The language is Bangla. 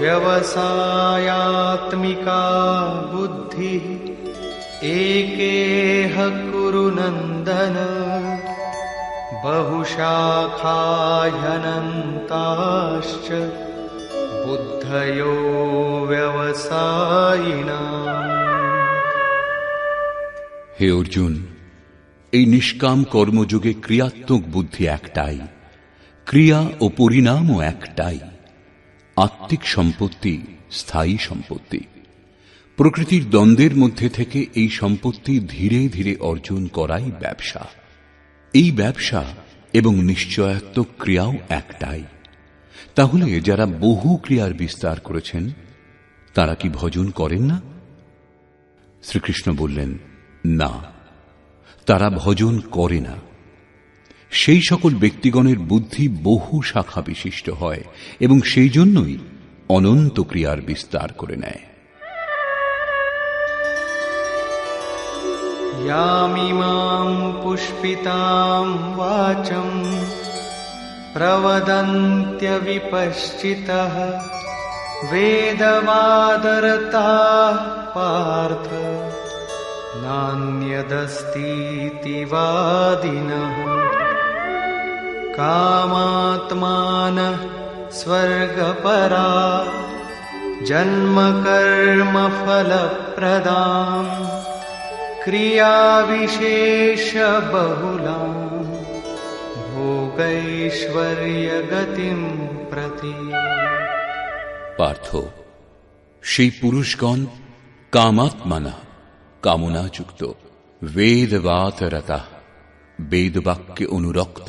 व्यवसायात्मिका बुद्धिः एकेह कुरु नन्दन बहुशाखाह्यनन्ताश्च बुद्धयो व्यवसायिनाम् হে অর্জুন এই নিষ্কাম কর্মযোগে ক্রিয়াত্মক বুদ্ধি একটাই ক্রিয়া ও পরিণামও একটাই আত্মিক সম্পত্তি, স্থায়ী সম্পত্তি। প্রকৃতির দ্বন্দ্বের মধ্যে থেকে এই সম্পত্তি ধীরে ধীরে অর্জন করাই ব্যবসা। এই ব্যবসা এবং নিশ্চয়াত্মক ক্রিয়াও একটাই। তাহলে যারা বহু ক্রিয়ার বিস্তার করেছেন, তারা কি ভজন করেন না? শ্রীকৃষ্ণ বললেন, না, তারা ভজন করে না। সেই সকল ব্যক্তিগণের বুদ্ধি বহু শাখা বিশিষ্ট হয় এবং সেই জন্যই অনন্ত ক্রিয়ার বিস্তার করে নেয় यामिमाम् पुष्पिताम् वाचम् प्रवदन्त्यविपश्चितः वेदवादरताः पार्थ नान्यदस्तीति वादिनः कामात्मानः स्वर्गपरा जन्मकर्मफलप्रदाम् क्रियाविशेषबहुलाम् भोगैश्वर्यगतिम् प्रति পার্থ সেই পুরুষগণ কামাত্মানা কামনাযুক্ত বেদবাতরতা বেদবাক্যে অনুরক্ত